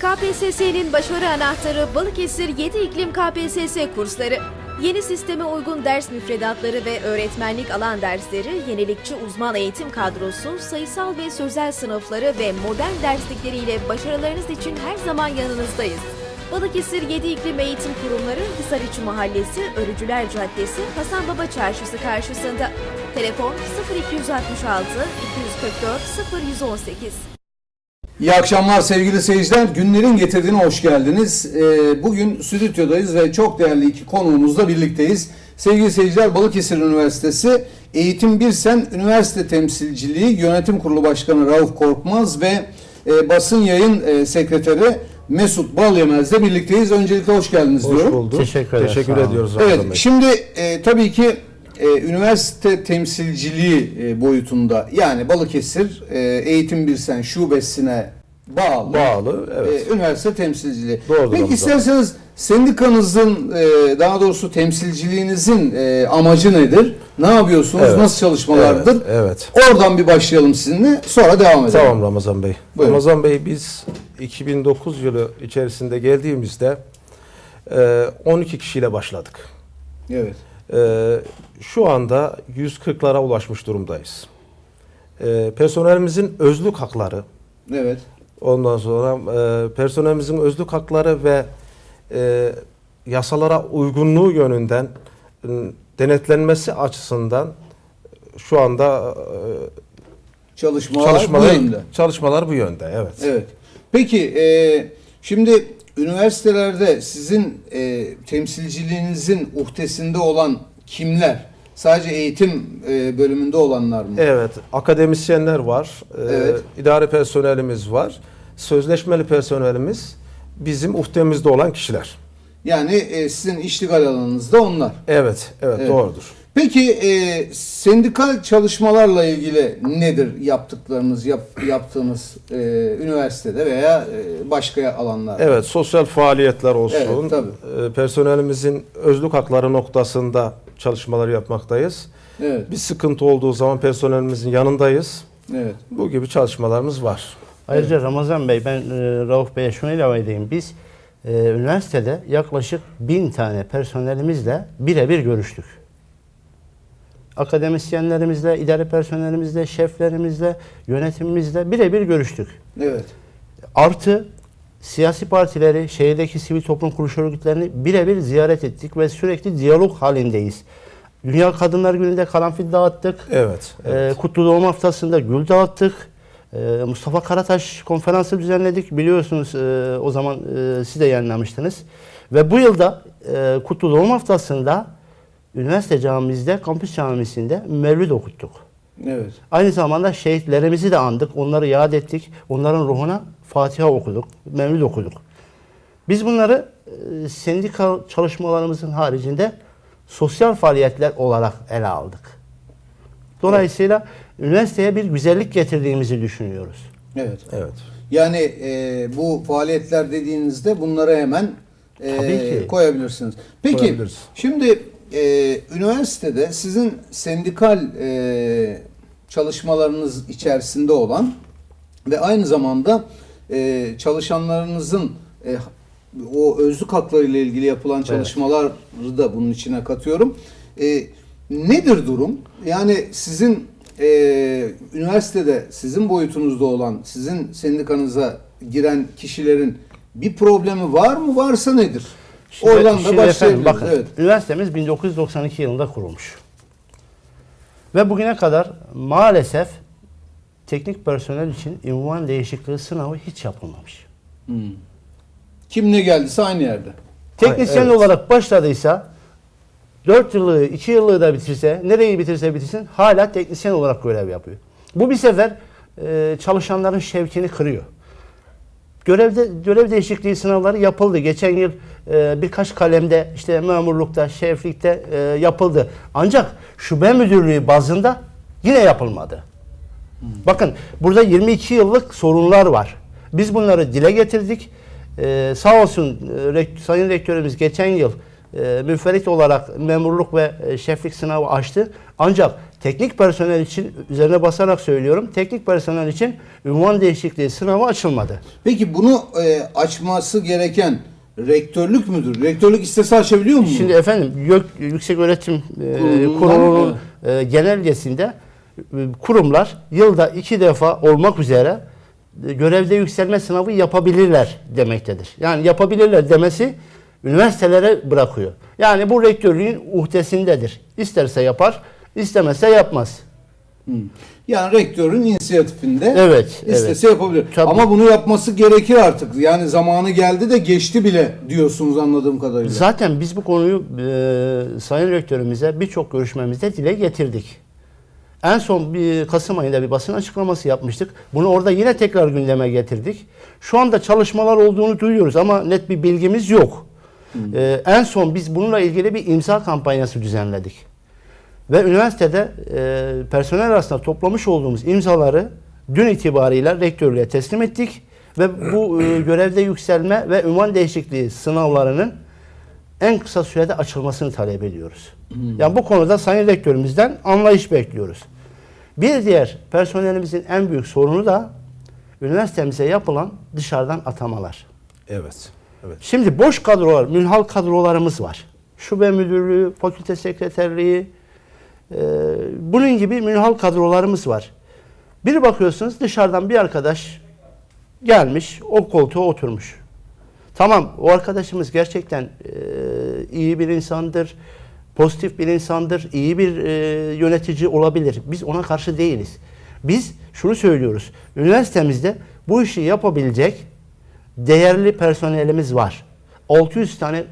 KPSS'nin başarı anahtarı Balıkesir 7 iklim KPSS kursları. Yeni sisteme uygun ders müfredatları ve öğretmenlik alan dersleri, yenilikçi uzman eğitim kadrosu, sayısal ve sözel sınıfları ve modern derslikleriyle başarılarınız için her zaman yanınızdayız. Balıkesir 7 İklim Eğitim Kurumları Hisariçi Mahallesi, Örücüler Caddesi, Hasan Baba Çarşısı karşısında. Telefon 0266 244 0118. İyi akşamlar sevgili seyirciler. Günlerin getirdiğine hoş geldiniz. Ee, bugün stüdyodayız ve çok değerli iki konuğumuzla birlikteyiz. Sevgili seyirciler Balıkesir Üniversitesi Eğitim Birsen Üniversite Temsilciliği Yönetim Kurulu Başkanı Rauf Korkmaz ve e, basın yayın e, sekreteri Mesut Balyemez'le birlikteyiz. Öncelikle hoş geldiniz Hoş diyorum. bulduk. Teşekkür Teşekkür ediyoruz Evet, şimdi e, tabii ki e, üniversite temsilciliği e, boyutunda yani Balıkesir e, Eğitim Birsen şubesine bağlı. Bağlı, evet. e, üniversite temsilciliği. Doğrudur Peki isterseniz sendikanızın e, daha doğrusu temsilciliğinizin e, amacı nedir? Ne yapıyorsunuz? Evet. Nasıl çalışmalardır? Evet, evet. Oradan bir başlayalım sizinle. Sonra devam edelim. Tamam Ramazan Bey. Buyurun. Ramazan Bey biz 2009 yılı içerisinde geldiğimizde e, 12 kişiyle başladık. Evet. E, Şu anda 140'lara ulaşmış durumdayız. E, Personelimizin özlük hakları, Evet. ondan sonra e, personelimizin özlük hakları ve e, yasalara uygunluğu yönünden e, denetlenmesi açısından şu anda e, Çalışmalar, çalışmalar bu yönde. çalışmalar bu yönde. Evet. Evet. Peki e, şimdi üniversitelerde sizin e, temsilciliğinizin uhdesinde olan kimler? Sadece eğitim e, bölümünde olanlar mı? Evet, akademisyenler var, e, Evet. idari personelimiz var, sözleşmeli personelimiz bizim uhdemizde olan kişiler. Yani e, sizin iştigal alanınızda onlar. Evet, evet, Evet. doğrudur. Peki e, sendikal çalışmalarla ilgili nedir yaptıklarınız, yap, yaptığınız e, üniversitede veya e, başka alanlarda? Evet, sosyal faaliyetler olsun, Evet, tabii. e, personelimizin özlük hakları noktasında çalışmalar yapmaktayız. Evet. Bir sıkıntı olduğu zaman personelimizin yanındayız. Evet. Bu gibi çalışmalarımız var. Ayrıca Ramazan Bey ben e, Rauf Bey'e şunu ilave edeyim. Biz e, üniversitede yaklaşık bin tane personelimizle birebir görüştük. Akademisyenlerimizle, idare personelimizle, şeflerimizle, yönetimimizle birebir görüştük. Evet. Artı siyasi partileri, şehirdeki sivil toplum kuruluş örgütlerini birebir ziyaret ettik ve sürekli diyalog halindeyiz. Dünya Kadınlar Günü'nde karanfil dağıttık. Evet. evet. Ee, Kutlu Doğum Haftası'nda gül dağıttık. Ee, Mustafa Karataş konferansı düzenledik. Biliyorsunuz e, o zaman e, siz de yayınlamıştınız. Ve bu yılda e, Kutlu Doğum Haftası'nda üniversite camimizde, kampüs camisinde mevlid okuttuk. Evet. Aynı zamanda şehitlerimizi de andık, onları yad ettik. Onların ruhuna Fatiha okuduk, mevlid okuduk. Biz bunları e, sendikal çalışmalarımızın haricinde sosyal faaliyetler olarak ele aldık. Dolayısıyla üniversiteye bir güzellik getirdiğimizi düşünüyoruz. Evet. Evet. Yani e, bu faaliyetler dediğinizde bunları hemen e, Tabii ki. koyabilirsiniz. Peki Koyabiliriz. şimdi e, üniversitede sizin sendikal e, çalışmalarınız içerisinde olan ve aynı zamanda e, çalışanlarınızın e, o özlük hakları ile ilgili yapılan çalışmaları da bunun içine katıyorum. E, nedir durum? Yani sizin e, üniversitede sizin boyutunuzda olan, sizin sendikanıza giren kişilerin bir problemi var mı? Varsa nedir? Şimdi- Oradan da başlayabiliriz. efendim, bakın, evet. Üniversitemiz 1992 yılında kurulmuş. Ve bugüne kadar maalesef teknik personel için ünvan değişikliği sınavı hiç yapılmamış. Kim ne geldiyse aynı yerde. Teknisyen evet. olarak başladıysa 4 yıllığı, 2 yıllığı da bitirse, nereyi bitirse bitirsin hala teknisyen olarak görev yapıyor. Bu bir sefer e, çalışanların şevkini kırıyor. Görevde görev değişikliği sınavları yapıldı. Geçen yıl e, birkaç kalemde işte memurlukta, şeflikte e, yapıldı. Ancak şube müdürlüğü bazında yine yapılmadı. Bakın burada 22 yıllık sorunlar var. Biz bunları dile getirdik. Ee, sağ olsun e, Sayın Rektörümüz geçen yıl e, müferit olarak memurluk ve e, şeflik sınavı açtı. Ancak teknik personel için üzerine basarak söylüyorum. Teknik personel için ünvan değişikliği sınavı açılmadı. Peki bunu e, açması gereken rektörlük müdür? Rektörlük istese açabiliyor mu? Şimdi efendim YÖK Yüksek Öğretim e, Kurulu'nun e, genelgesinde e, kurumlar yılda iki defa olmak üzere e, görevde yükselme sınavı yapabilirler demektedir. Yani yapabilirler demesi üniversitelere bırakıyor. Yani bu rektörlüğün uhdesindedir. İsterse yapar, istemezse yapmaz. Hı. Yani rektörün inisiyatifinde Evet, istese yapabilir. Tabii. Ama bunu yapması gerekir artık. Yani zamanı geldi de geçti bile diyorsunuz anladığım kadarıyla. Zaten biz bu konuyu e, Sayın Rektörümüze birçok görüşmemizde dile getirdik. En son bir Kasım ayında bir basın açıklaması yapmıştık. Bunu orada yine tekrar gündeme getirdik. Şu anda çalışmalar olduğunu duyuyoruz ama net bir bilgimiz yok. E, en son biz bununla ilgili bir imza kampanyası düzenledik. Ve üniversitede e, personel arasında toplamış olduğumuz imzaları dün itibariyle rektörlüğe teslim ettik. Ve bu e, görevde yükselme ve ünvan değişikliği sınavlarının en kısa sürede açılmasını talep ediyoruz. Yani bu konuda Sayın Rektörümüzden anlayış bekliyoruz. Bir diğer personelimizin en büyük sorunu da üniversitemize yapılan dışarıdan atamalar. Evet. Evet. Şimdi boş kadrolar, münhal kadrolarımız var. Şube müdürlüğü, fakülte sekreterliği, e, bunun gibi münhal kadrolarımız var. Bir bakıyorsunuz dışarıdan bir arkadaş gelmiş, o koltuğa oturmuş. Tamam, o arkadaşımız gerçekten e, iyi bir insandır, pozitif bir insandır, iyi bir e, yönetici olabilir. Biz ona karşı değiliz. Biz şunu söylüyoruz, üniversitemizde bu işi yapabilecek değerli personelimiz var. 600 tane e,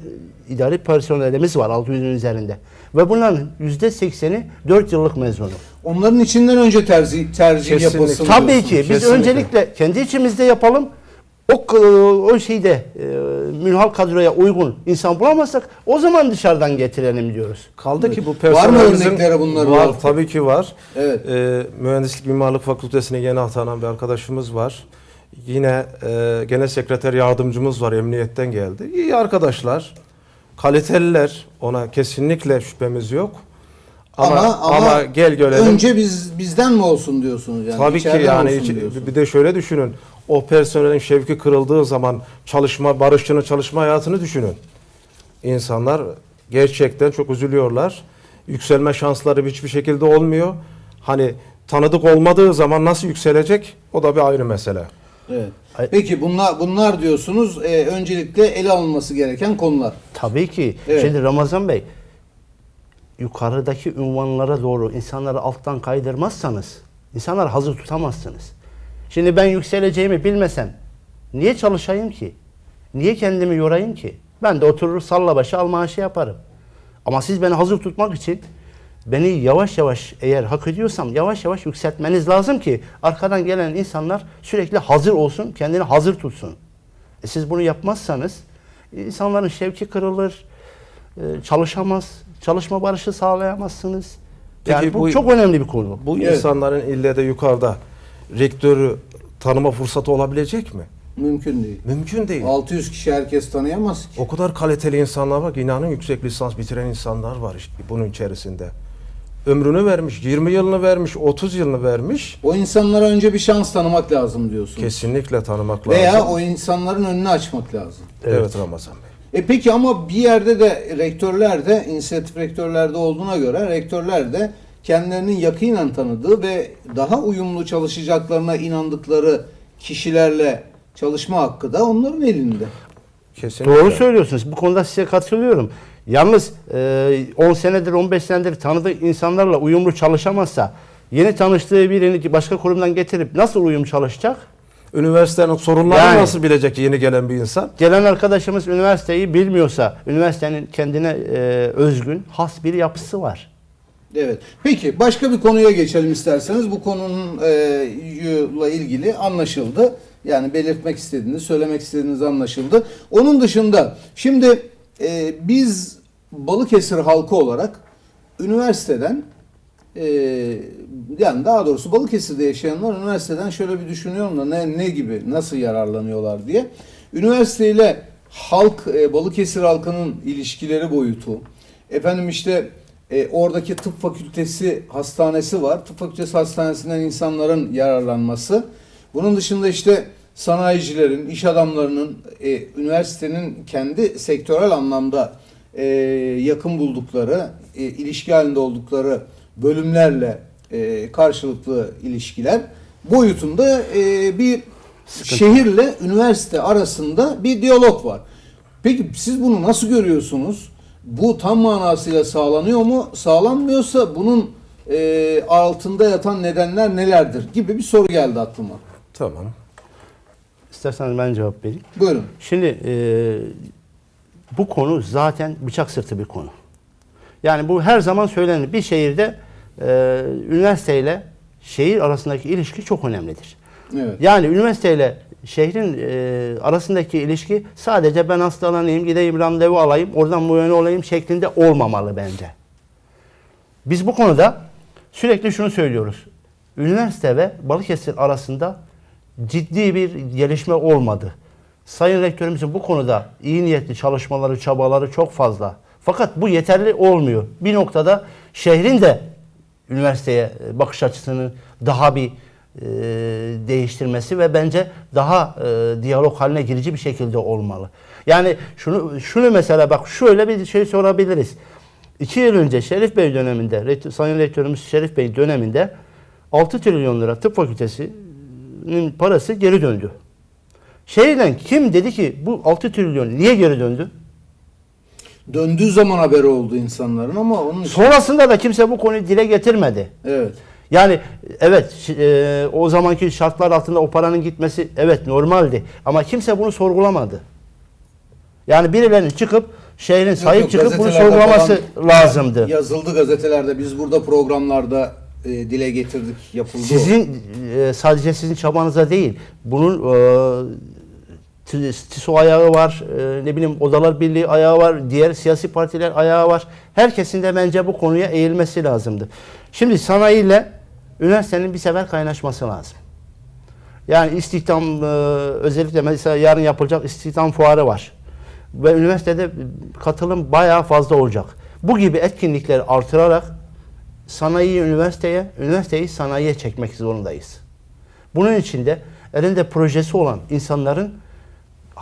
idari personelimiz var 600'ün üzerinde. Ve bunların %80'i 4 yıllık mezunu. Onların içinden önce tercih, tercih Kesinlikle. yapılsın Tabii ki biz kesinlikle. öncelikle kendi içimizde yapalım. O k- o şeyde e, münhal kadroya uygun insan bulamazsak o zaman dışarıdan getirelim diyoruz. Kaldı ki bu Var mı personelimizin... örnekleri bunların? Var tabii ki var. Evet. Ee, Mühendislik Mimarlık Fakültesine yeni atanan bir arkadaşımız var. Yine e, genel sekreter yardımcımız var emniyetten geldi. İyi arkadaşlar, kaliteliler. Ona kesinlikle şüphemiz yok. Ama ama, gel görelim. Önce biz bizden mi olsun diyorsunuz yani? Tabii ki yani diyorsunuz. bir de şöyle düşünün. O personelin şevki kırıldığı zaman çalışma barışçının çalışma hayatını düşünün. İnsanlar gerçekten çok üzülüyorlar. Yükselme şansları hiçbir şekilde olmuyor. Hani tanıdık olmadığı zaman nasıl yükselecek? O da bir ayrı mesele. Evet. Peki bunlar bunlar diyorsunuz e, öncelikle ele alınması gereken konular. Tabii ki. Evet. Şimdi Ramazan Bey yukarıdaki ünvanlara doğru insanları alttan kaydırmazsanız insanları hazır tutamazsınız. Şimdi ben yükseleceğimi bilmesem niye çalışayım ki? Niye kendimi yorayım ki? Ben de oturur salla başı al maaşı yaparım. Ama siz beni hazır tutmak için beni yavaş yavaş eğer hak ediyorsam yavaş yavaş yükseltmeniz lazım ki arkadan gelen insanlar sürekli hazır olsun, kendini hazır tutsun. E siz bunu yapmazsanız insanların şevki kırılır, e, çalışamaz, çalışma barışı sağlayamazsınız. Peki Yani bu, bu- çok önemli bir konu. Bu Evet. insanların ille de yukarıda rektörü tanıma fırsatı olabilecek mi? Mümkün değil. Mümkün değil. 600 kişi herkes tanıyamaz ki. O kadar kaliteli insanlar var ki inanın yüksek lisans bitiren insanlar var işte bunun içerisinde. Ömrünü vermiş, 20 yılını vermiş, 30 yılını vermiş. O insanlara önce bir şans tanımak lazım diyorsunuz. Kesinlikle tanımak Veya lazım. o insanların önünü açmak lazım. Evet. Ramazan Bey. E peki ama bir yerde de rektörler de inisiyatif rektörlerde olduğuna göre rektörler de kendilerinin yakinen tanıdığı ve daha uyumlu çalışacaklarına inandıkları kişilerle çalışma hakkı da onların elinde. Kesinlikle. Doğru söylüyorsunuz. Bu konuda size katılıyorum. Yalnız e, 10 senedir, 15 senedir tanıdığı insanlarla uyumlu çalışamazsa yeni tanıştığı birini başka kurumdan getirip nasıl uyum çalışacak? Üniversitenin sorunlarını Yani. nasıl bilecek yeni gelen bir insan? Gelen arkadaşımız üniversiteyi bilmiyorsa, üniversitenin kendine e, özgün, has bir yapısı var. Evet. Peki başka bir konuya geçelim isterseniz. Bu konunun e, ile ilgili anlaşıldı. Yani belirtmek istediğiniz, söylemek istediğiniz anlaşıldı. Onun dışında şimdi e, biz Balıkesir halkı olarak üniversiteden e, yani daha doğrusu Balıkesir'de yaşayanlar üniversiteden şöyle bir düşünüyorum da ne, ne gibi, nasıl yararlanıyorlar diye. Üniversiteyle halk, e, Balıkesir halkının ilişkileri boyutu, efendim işte E, oradaki tıp fakültesi hastanesi var. Tıp fakültesi hastanesinden insanların yararlanması. Bunun dışında işte sanayicilerin, iş adamlarının, e, üniversitenin kendi sektörel anlamda e, yakın buldukları, e, ilişki halinde oldukları bölümlerle e, karşılıklı ilişkiler boyutunda e, bir şehirle üniversite arasında bir diyalog var. Peki siz bunu nasıl görüyorsunuz? Bu tam manasıyla sağlanıyor mu? Sağlanmıyorsa bunun e, altında yatan nedenler nelerdir gibi bir soru geldi aklıma. Tamam. İsterseniz ben cevap vereyim. Buyurun. Şimdi e, bu konu zaten bıçak sırtı bir konu. Yani bu her zaman söylenir. Bir şehirde e, üniversiteyle şehir arasındaki ilişki çok önemlidir. Evet. Yani üniversiteyle şehrin e, arasındaki ilişki sadece ben hastalanayım, gideyim randevu alayım, oradan muayene olayım şeklinde olmamalı bence. Biz bu konuda sürekli şunu söylüyoruz. Üniversite ve Balıkesir arasında ciddi bir gelişme olmadı. Sayın Rektörümüzün bu konuda iyi niyetli çalışmaları, çabaları çok fazla. Fakat bu yeterli olmuyor. Bir noktada şehrin de üniversiteye e, bakış açısını daha bir e, değiştirmesi ve bence daha e, diyalog haline girici bir şekilde olmalı. Yani şunu şunu mesela bak şöyle bir şey sorabiliriz. İki yıl önce Şerif Bey döneminde, Sayın Rektörümüz Şerif Bey döneminde 6 trilyon lira tıp fakültesinin parası geri döndü. Şehirden kim dedi ki bu 6 trilyon niye geri döndü? Döndüğü zaman haberi oldu insanların ama onun için... Sonrasında da kimse bu konuyu dile getirmedi. Evet. Yani evet e, o zamanki şartlar altında o paranın gitmesi evet normaldi. Ama kimse bunu sorgulamadı. Yani birilerinin çıkıp şehrin sahip Yok, çıkıp bunu sorgulaması lazımdı. Yazıldı gazetelerde. Biz burada programlarda e, dile getirdik. Yapıldı. Sizin e, sadece sizin çabanıza değil. Bunun e, TİSO ayağı var, e, ne bileyim Odalar Birliği ayağı var, diğer siyasi partiler ayağı var. Herkesin de bence bu konuya eğilmesi lazımdı. Şimdi sanayiyle üniversitenin bir sefer kaynaşması lazım. Yani istihdam e, özellikle mesela yarın yapılacak istihdam fuarı var. Ve üniversitede katılım bayağı fazla olacak. Bu gibi etkinlikleri artırarak sanayiyi üniversiteye, üniversiteyi sanayiye çekmek zorundayız. Bunun için de elinde projesi olan insanların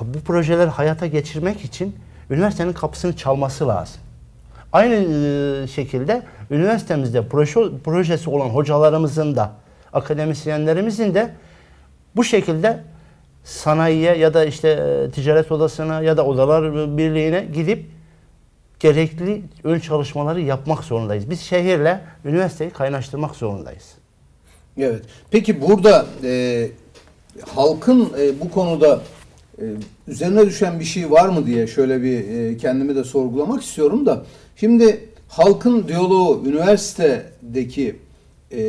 bu projeleri hayata geçirmek için üniversitenin kapısını çalması lazım. Aynı e, şekilde üniversitemizde proje, projesi olan hocalarımızın da, akademisyenlerimizin de bu şekilde sanayiye ya da işte e, ticaret odasına ya da odalar birliğine gidip gerekli ön çalışmaları yapmak zorundayız. Biz şehirle üniversiteyi kaynaştırmak zorundayız. Evet. Peki burada e, halkın e, bu konuda e, üzerine düşen bir şey var mı diye şöyle bir e, kendimi de sorgulamak istiyorum da. Şimdi halkın diyaloğu üniversitedeki e,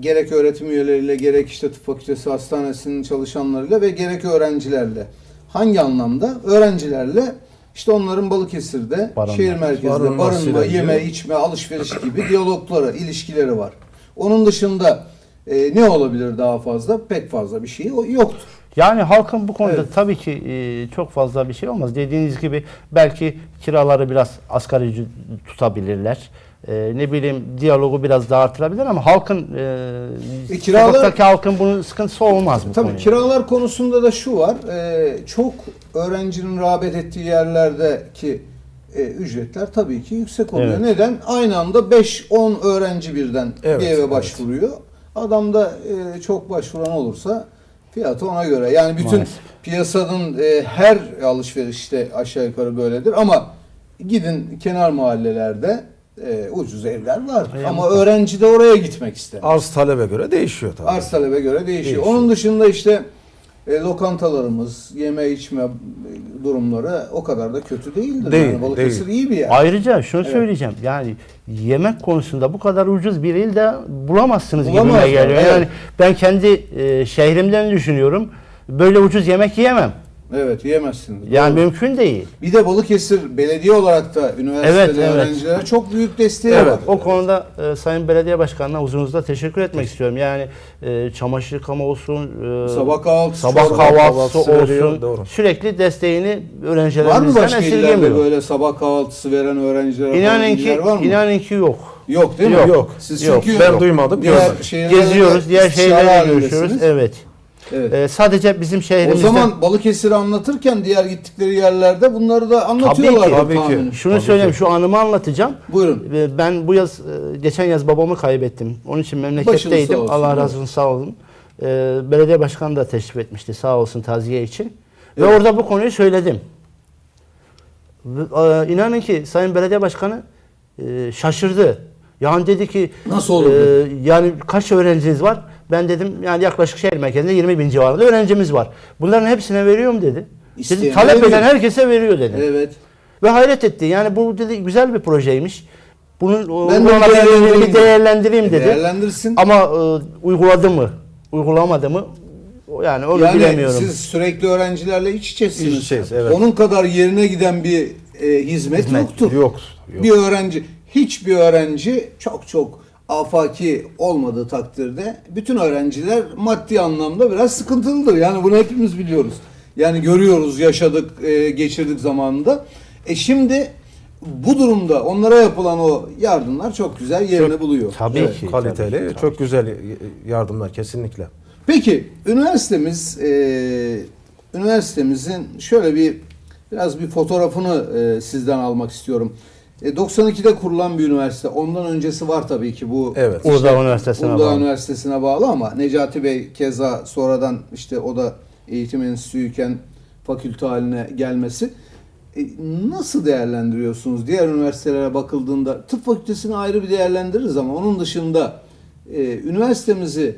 gerek öğretim üyeleriyle gerek işte tıp fakültesi hastanesinin çalışanlarıyla ve gerek öğrencilerle hangi anlamda? Öğrencilerle işte onların Balıkesir'de Barınma. şehir merkezinde barınma, ilgili. yeme, içme, alışveriş gibi diyalogları, ilişkileri var. Onun dışında e, ne olabilir daha fazla? Pek fazla bir şey o- yoktur. Yani halkın bu konuda Evet. tabii ki e, çok fazla bir şey olmaz. Dediğiniz gibi belki kiraları biraz asgari tutabilirler. E, ne bileyim diyalogu biraz daha artırabilir ama halkın e, E, kiralar- halkın bunun sıkıntısı olmaz bu Tabii kiralar konusunda da şu var. e, çok öğrencinin rağbet ettiği yerlerdeki e, ücretler tabii ki yüksek oluyor. Evet. Neden? Aynı anda 5-10 öğrenci birden Evet, bir eve evet. başvuruyor. Adam da e, çok başvuran olursa fiyatı ona göre. Yani bütün Maalesef. piyasanın e, her alışverişte aşağı yukarı böyledir ama gidin kenar mahallelerde e, ucuz evler var. E, ama öğrenci de oraya gitmek ister. Arz talebe göre değişiyor tabii. Arz talebe göre değişiyor. Değişiyor. Onun dışında işte e, lokantalarımız, yeme içme durumları o kadar da kötü değildir. Değil, yani Balıkesir değil. iyi bir yer. Ayrıca şunu Evet. söyleyeceğim. Yani yemek konusunda bu kadar ucuz bir il de bulamazsınız Bulamazlar, gibime geliyor. evet. Yani ben kendi e, şehrimden düşünüyorum. Böyle ucuz yemek yiyemem. Evet yiyemezsiniz. Yani Doğru. mümkün değil. Bir de Balıkesir belediye olarak da üniversitede Evet, evet. öğrencilere çok büyük desteği Evet, var. o konuda e, Sayın Belediye Başkanı'na huzurunuzda teşekkür etmek istiyorum. Yani e, çamaşır yıkama olsun, e, Sabah kahvaltısı, sabah kahvaltısı veriyor, olsun. doğru. Sürekli desteğini Var mı öğrencilerimizden başka illerde esirgemiyor. böyle sabah kahvaltısı veren öğrencilere İnanın ki, var mı? inanın ki yok. yok değil mi? Yok, yok. Siz yok. çünkü Ben duymadım, diğer şehirlerde Geziyoruz, diğer şehirlerle görüşüyoruz. Evet. Evet. E, sadece bizim o şehrimizde zaman Balıkesir'i anlatırken diğer gittikleri yerlerde bunları da anlatıyorlar. ki, tabii ki. şunu Tabii söyleyeyim, ki. şu anımı anlatacağım. Buyurun. Ve Ben bu yaz, e, geçen yaz babamı kaybettim. Onun için memleketteydim. olsun, Allah razı olsun, sağ olun. E, belediye başkanı da teşrif etmişti, sağ olsun taziye için. Ve Evet. orada bu konuyu söyledim. Ve, e, İnanın ki Sayın Belediye Başkanı e, şaşırdı. Yani dedi ki Nasıl olur e, yani kaç öğrenciniz var? Ben dedim yani yaklaşık şehir merkezinde 20 bin civarında öğrencimiz var. Bunların hepsine veriyorum dedi. Dedi, İsteyen talep veriyor. eden herkese veriyor dedi. Evet. Ve hayret etti. Yani bu dedi güzel bir projeymiş. Bunun Ben de uygulanabilirliğini değerlendireyim. bir değerlendireyim E, dedi. değerlendirsin. Ama e, uyguladı mı? Uygulamadı mı? Yani onu Yani bilemiyorum. siz sürekli öğrencilerle iç içesiniz. İç içeyiz, evet. Onun kadar yerine giden bir e, hizmet, Hizmet yoktur. Yok. yok. Bir öğrenci, hiçbir öğrenci çok çok afaki olmadığı takdirde bütün öğrenciler maddi anlamda biraz sıkıntılıdır. Yani bunu hepimiz biliyoruz. Yani görüyoruz, yaşadık, e, geçirdik zamanında. E şimdi bu durumda onlara yapılan o yardımlar çok güzel yerini buluyor. Tabii Evet. ki. Kaliteli, tabii ki, çok güzel yardımlar kesinlikle. Peki üniversitemiz e, üniversitemizin şöyle bir biraz bir fotoğrafını e, sizden almak istiyorum. E, 92'de kurulan bir üniversite. Ondan öncesi var tabii ki bu. Evet. Uludağ Üniversitesi'ne Uludağ bağlı. Üniversitesi'ne bağlı ama Necati Bey keza sonradan işte o da eğitim enstitüyken fakülte haline gelmesi. E, nasıl değerlendiriyorsunuz? Diğer üniversitelere bakıldığında tıp fakültesini ayrı bir değerlendiririz ama onun dışında e, üniversitemizi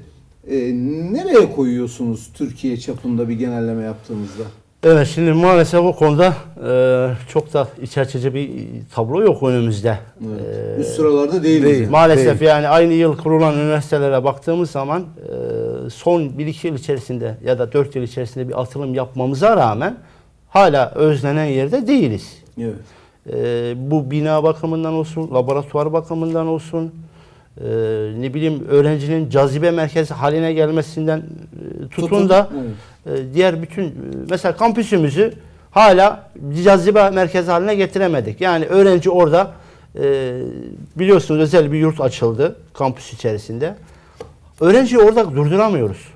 e, nereye koyuyorsunuz Türkiye çapında bir genelleme yaptığımızda? Evet şimdi maalesef o konuda e, çok da iç açıcı bir tablo yok önümüzde. Evet. E, Üst sıralarda değiliz. değil. yani. Maalesef Değil. yani aynı yıl kurulan üniversitelere baktığımız zaman e, son 1-2 yıl içerisinde ya da 4 yıl içerisinde bir atılım yapmamıza rağmen hala özlenen yerde değiliz. Evet. E, bu bina bakımından olsun, laboratuvar bakımından olsun, e, ne bileyim öğrencinin cazibe merkezi haline gelmesinden e, tutun, Tutun, da evet. e, diğer bütün e, mesela kampüsümüzü hala cazibe merkezi haline getiremedik. Yani öğrenci orada e, biliyorsunuz özel bir yurt açıldı kampüs içerisinde. Öğrenciyi orada durduramıyoruz.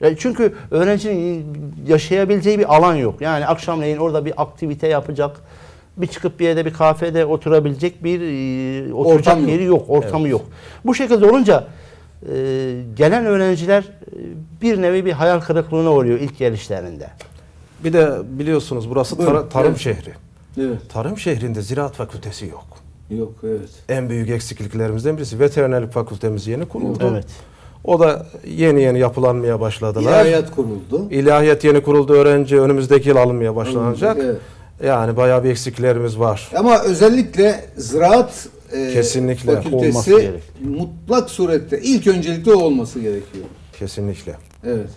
Ya çünkü öğrencinin yaşayabileceği bir alan yok. Yani akşamleyin orada bir aktivite yapacak, bir çıkıp bir yerde bir kafede oturabilecek bir e, oturacak Ortam yok. yeri yok, ortamı yok. Bu şekilde olunca e, gelen öğrenciler e, bir nevi bir hayal kırıklığına uğruyor ilk gelişlerinde. Bir de biliyorsunuz burası tara- tarım evet. şehri. Evet. Tarım şehrinde ziraat fakültesi yok. Yok evet. En büyük eksikliklerimizden birisi veterinerlik fakültemiz yeni kuruldu. Evet. O da yeni yeni yapılanmaya başladılar. İlahiyat kuruldu. İlahiyat yeni kuruldu öğrenci önümüzdeki yıl alınmaya başlanacak. Evet. Yani bayağı bir eksiklerimiz var. Ama özellikle ziraat e, Kesinlikle olması fakültesi gerek. mutlak surette ilk öncelikle o olması gerekiyor. Kesinlikle. Evet.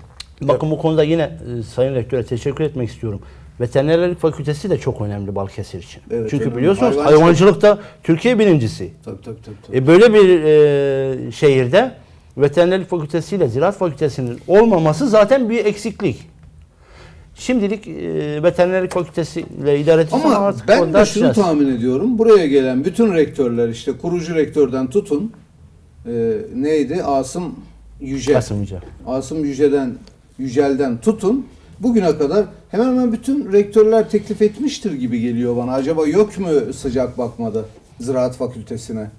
Bakın bu konuda yine e, Sayın Rektör'e teşekkür etmek istiyorum. Veterinerlik Fakültesi de çok önemli Balıkesir için. Evet, Çünkü önemli. biliyorsunuz Hayvancılık- hayvancılıkta Türkiye birincisi. Tabii tabii tabii. tabii. E böyle bir e, şehirde veterinerlik fakültesi ile ziraat fakültesinin olmaması zaten bir eksiklik. Şimdilik e, veterinerlik fakültesi ile idare edeceğiz ama, Ama artık ben de şunu tahmin ediyorum. Buraya gelen bütün rektörler işte kurucu rektörden tutun e, neydi? Asım Yüce. Kasım Hoca. Asım Yüce'den Yücel'den tutun bugüne kadar hemen hemen bütün rektörler teklif etmiştir gibi geliyor bana. Acaba yok mu sıcak bakmadı Ziraat Fakültesine?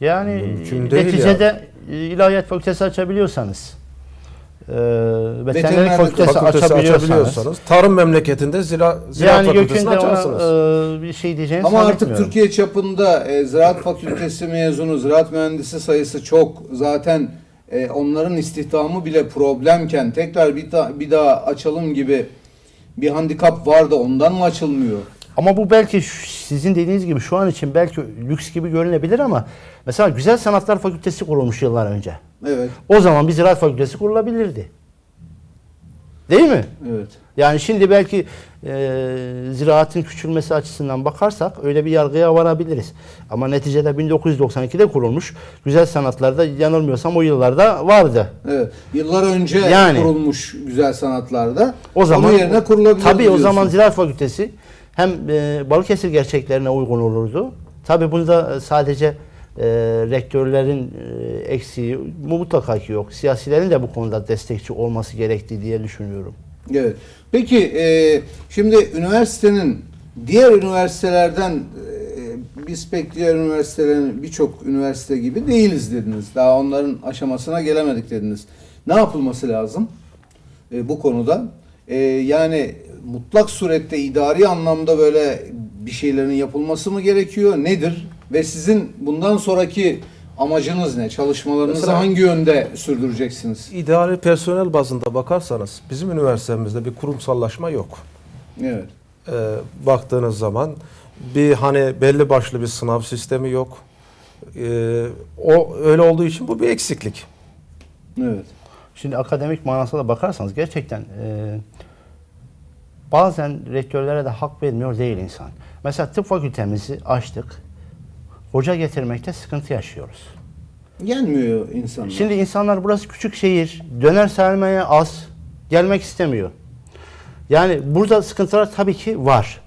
Yani Mümkün neticede e, ilahiyat fakültesi açabiliyorsanız, e, veterinerlik fakültesi, Fakültesi açabiliyorsanız, tarım memleketinde zira, ziraat yani fakültesini açarsınız. ona e, bir şey diyeceğini Ama artık. Türkiye çapında e, Ziraat Fakültesi mezunu, ziraat mühendisi sayısı çok. Zaten e, onların istihdamı bile problemken tekrar bir, da- bir daha açalım gibi bir handikap var da ondan mı açılmıyor? Ama bu belki sizin dediğiniz gibi şu an için belki lüks gibi görünebilir ama mesela Güzel Sanatlar Fakültesi kurulmuş yıllar önce. Evet, O zaman bir ziraat fakültesi kurulabilirdi. Değil mi? evet. Yani şimdi belki e, ziraatin küçülmesi açısından bakarsak öyle bir yargıya varabiliriz. Ama neticede 1992'de kurulmuş. Güzel sanatlarda yanılmıyorsam o yıllarda vardı. Evet. Yıllar önce Yani. kurulmuş güzel sanatlarda. O zaman onun yerine kurulabilir. Tabii o diyorsun. zaman Ziraat Fakültesi hem e, Balıkesir gerçeklerine uygun olurdu. Tabii bunda sadece e, rektörlerin e, eksiği mutlaka ki yok. Siyasilerin de bu konuda destekçi olması gerektiği diye düşünüyorum. Evet. Peki e, şimdi üniversitenin diğer üniversitelerden e, biz pek diğer üniversitelerin birçok üniversite gibi değiliz dediniz. Daha onların aşamasına gelemedik dediniz. Ne yapılması lazım e, bu konuda? E, yani mutlak surette idari anlamda böyle bir şeylerin yapılması mı gerekiyor? Nedir? Ve sizin bundan sonraki amacınız ne? Çalışmalarınızı Mesela- hangi yönde sürdüreceksiniz? İdari personel bazında bakarsanız bizim üniversitemizde bir kurumsallaşma yok. Evet. Ee, baktığınız zaman bir hani belli başlı bir sınav sistemi yok. Ee, o öyle olduğu için bu bir eksiklik. Evet. Şimdi akademik manasına da bakarsanız gerçekten e, bazen rektörlere de hak vermiyor değil insan. Mesela tıp fakültemizi açtık. Hoca getirmekte sıkıntı yaşıyoruz. Gelmiyor insanlar. Şimdi insanlar burası küçük şehir, döner sermaye az, gelmek istemiyor. Yani burada sıkıntılar tabii ki var.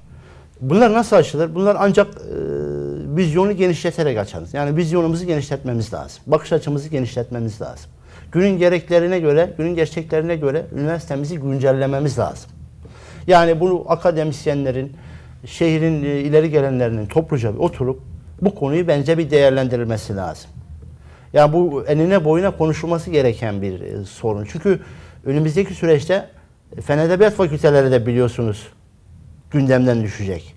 Bunlar nasıl aşılır? Bunlar ancak e, vizyonu genişleterek açarız. Yani vizyonumuzu genişletmemiz lazım. Bakış açımızı genişletmemiz lazım. Günün gereklerine göre, günün gerçeklerine göre üniversitemizi güncellememiz lazım. Yani bunu akademisyenlerin, şehrin e, ileri gelenlerinin topluca bir oturup bu konuyu bence bir değerlendirilmesi lazım. Yani bu enine boyuna konuşulması gereken bir e, sorun. Çünkü önümüzdeki süreçte e, Fen Edebiyat Fakülteleri de biliyorsunuz gündemden düşecek.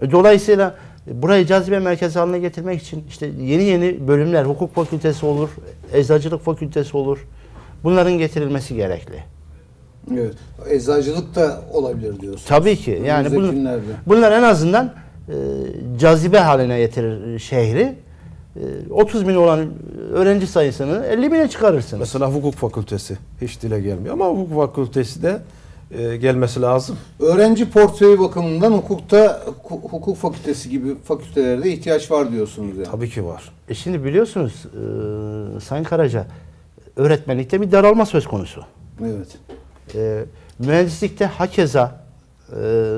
E, Dolayısıyla burayı cazibe merkezi haline getirmek için işte yeni yeni bölümler, hukuk fakültesi olur, eczacılık fakültesi olur. Bunların getirilmesi gerekli. Evet. Eczacılık da olabilir diyorsun. Tabii ki. Yani günlerde. bunlar en azından e, cazibe haline getirir şehri. E, 30 bin olan öğrenci sayısını 50 bine çıkarırsınız. Mesela hukuk fakültesi hiç dile gelmiyor ama hukuk fakültesi de e, gelmesi lazım. Öğrenci portföyü bakımından hukukta hu- hukuk fakültesi gibi fakültelerde ihtiyaç var diyorsunuz yani. Tabii ki var. E şimdi biliyorsunuz e, Sayın Karaca öğretmenlikte bir daralma söz konusu. Evet. E, mühendislikte hakeza e,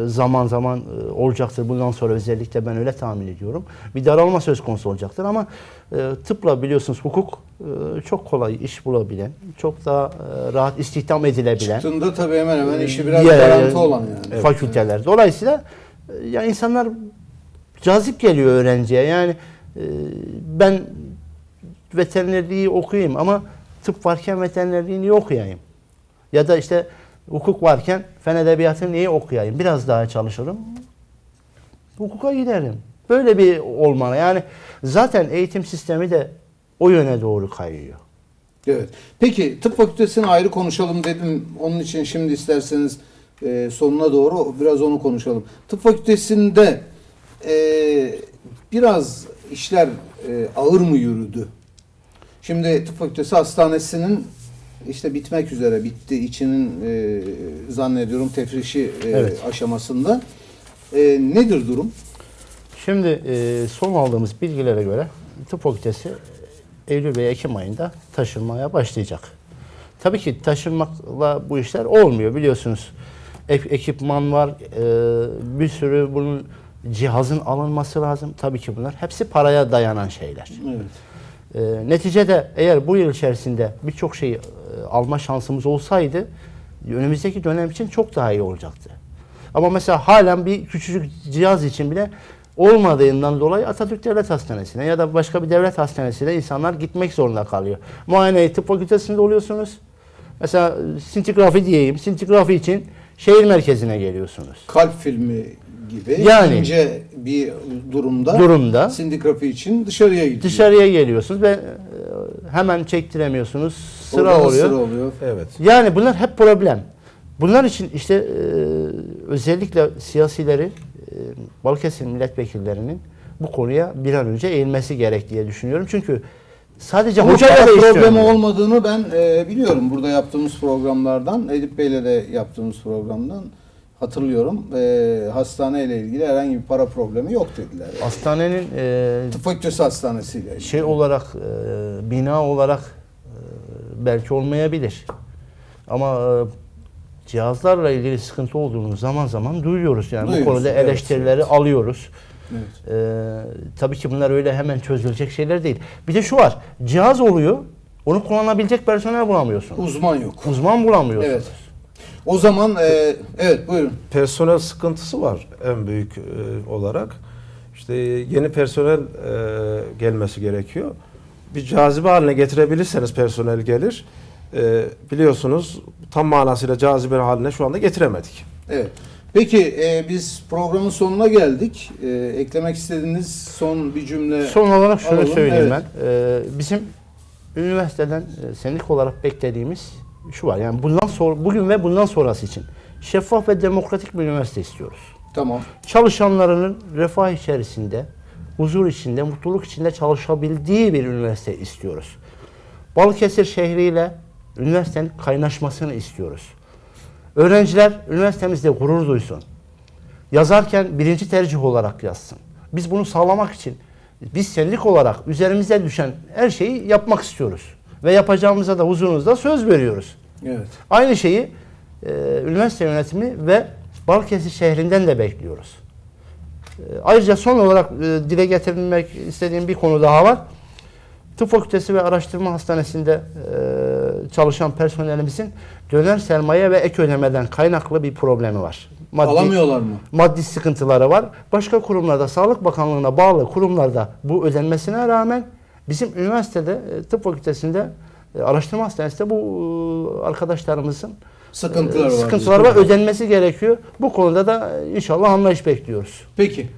zaman zaman e, olacaktır. Bundan sonra özellikle ben öyle tahmin ediyorum. Bir daralma söz konusu olacaktır ama e, tıpla biliyorsunuz hukuk e, çok kolay iş bulabilen, çok daha e, rahat istihdam edilebilen Çıktığında tabii hemen hemen işi biraz diğer, garanti olan yani. fakülteler. Dolayısıyla e, ya insanlar cazip geliyor öğrenciye. Yani e, ben veterinerliği okuyayım ama tıp varken veterinerliği niye okuyayım? Ya da işte hukuk varken fen edebiyatını niye okuyayım? Biraz daha çalışırım. Hukuka giderim. Böyle bir olmalı. Yani zaten eğitim sistemi de o yöne doğru kayıyor. Evet. Peki tıp fakültesini ayrı konuşalım dedim. Onun için şimdi isterseniz e, sonuna doğru biraz onu konuşalım. Tıp fakültesinde e, biraz işler e, ağır mı yürüdü? Şimdi tıp fakültesi hastanesinin işte bitmek üzere bitti. İçinin e, zannediyorum tefrişi e, Evet. aşamasında. E, nedir durum? Şimdi e, son aldığımız bilgilere göre tıp fakültesi Eylül ve Ekim ayında taşınmaya başlayacak. Tabii ki taşınmakla bu işler olmuyor biliyorsunuz. Ek- ekipman var, e, bir sürü bunun cihazın alınması lazım. Tabii ki bunlar hepsi paraya dayanan şeyler. Evet. E, neticede eğer bu yıl içerisinde birçok şeyi e, alma şansımız olsaydı önümüzdeki dönem için çok daha iyi olacaktı. Ama mesela halen bir küçücük cihaz için bile olmadığından dolayı Atatürk Devlet Hastanesi'ne ya da başka bir devlet hastanesine insanlar gitmek zorunda kalıyor. Muayene tıp fakültesinde oluyorsunuz. Mesela sintigrafi diyeyim. Sintigrafi için şehir merkezine geliyorsunuz. Kalp filmi gibi Yani. ince bir durumda, Durumda. sindigrafi için dışarıya gidiyor. Dışarıya geliyorsunuz ve e, hemen çektiremiyorsunuz. Sıra Orada da oluyor. Sıra oluyor. Evet. Yani bunlar hep problem. Bunlar için işte e, özellikle siyasileri, e, Balıkesir milletvekillerinin bu konuya bir an önce eğilmesi gerek diye düşünüyorum. Çünkü Sadece Ama para da problemi olmadığını ben e, biliyorum. Burada yaptığımız programlardan, Edip Bey'le de yaptığımız programdan hatırlıyorum. E, hastaneyle ilgili herhangi bir para problemi yok dediler. Yani. Hastanenin e, Tıp Fakültesi Hastanesi'yle ilgili. şey olarak e, bina olarak e, belki olmayabilir. Ama e, cihazlarla ilgili sıkıntı olduğunu zaman zaman duyuyoruz. Yani bu Duyuyoruz, konuda evet, eleştirileri evet. alıyoruz. Evet. E, tabii ki bunlar öyle hemen çözülecek şeyler değil. Bir de şu var. Cihaz oluyor. Onu kullanabilecek personel bulamıyorsun. Uzman yok. Uzman bulamıyorsun. Evet. O zaman e, evet buyurun. personel sıkıntısı var en büyük e, olarak. İşte yeni personel e, gelmesi gerekiyor. Bir cazibe haline getirebilirseniz personel gelir. E, biliyorsunuz tam manasıyla cazibe haline şu anda getiremedik. Evet. Peki e, biz programın sonuna geldik. E, eklemek istediğiniz son bir cümle. Son olarak şunu Alalım, söyleyeyim evet. ben. Ee, bizim üniversiteden e, sendik olarak beklediğimiz şu var. Yani bundan sonra bugün ve bundan sonrası için şeffaf ve demokratik bir üniversite istiyoruz. Tamam. Çalışanlarının refah içerisinde, huzur içinde, mutluluk içinde çalışabildiği bir üniversite istiyoruz. Balıkesir şehriyle üniversitenin kaynaşmasını istiyoruz. Öğrenciler üniversitemizde gurur duysun. Yazarken birinci tercih olarak yazsın. Biz bunu sağlamak için biz senlik olarak üzerimize düşen her şeyi yapmak istiyoruz. Ve yapacağımıza da huzurunuzda söz veriyoruz. Evet. Aynı şeyi e, üniversite yönetimi ve Balıkesir şehrinden de bekliyoruz. E, ayrıca son olarak e, dile getirmek istediğim bir konu daha var. Tıp Fakültesi ve Araştırma Hastanesi'nde e, çalışan personelimizin döner sermaye ve ek ödemeden kaynaklı bir problemi var. Alamıyorlar mı? maddi sıkıntıları var. Başka kurumlarda, Sağlık Bakanlığı'na bağlı kurumlarda bu ödenmesine rağmen bizim üniversitede, e, tıp fakültesinde, e, araştırma hastanesinde bu e, arkadaşlarımızın Sıkıntılar var. sıkıntılar var, ödenmesi gerekiyor. Bu konuda da inşallah anlayış bekliyoruz. Peki.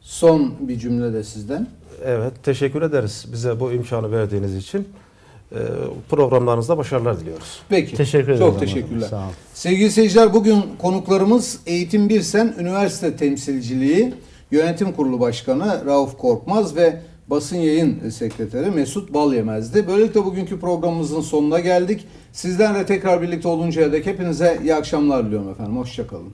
Son bir cümle de sizden. Evet, teşekkür ederiz bize bu imkanı verdiğiniz için. Programlarınızda başarılar diliyoruz. Peki. Teşekkür ederim. Çok teşekkürler. Sağ olun. Sevgili seyirciler bugün konuklarımız Eğitim Birsen Üniversite Temsilciliği Yönetim Kurulu Başkanı Rauf Korkmaz ve Basın Yayın Sekreteri Mesut Balyemez'di. Böylelikle bugünkü programımızın sonuna geldik. Sizlerle tekrar birlikte oluncaya dek hepinize iyi akşamlar diliyorum efendim. Hoşçakalın.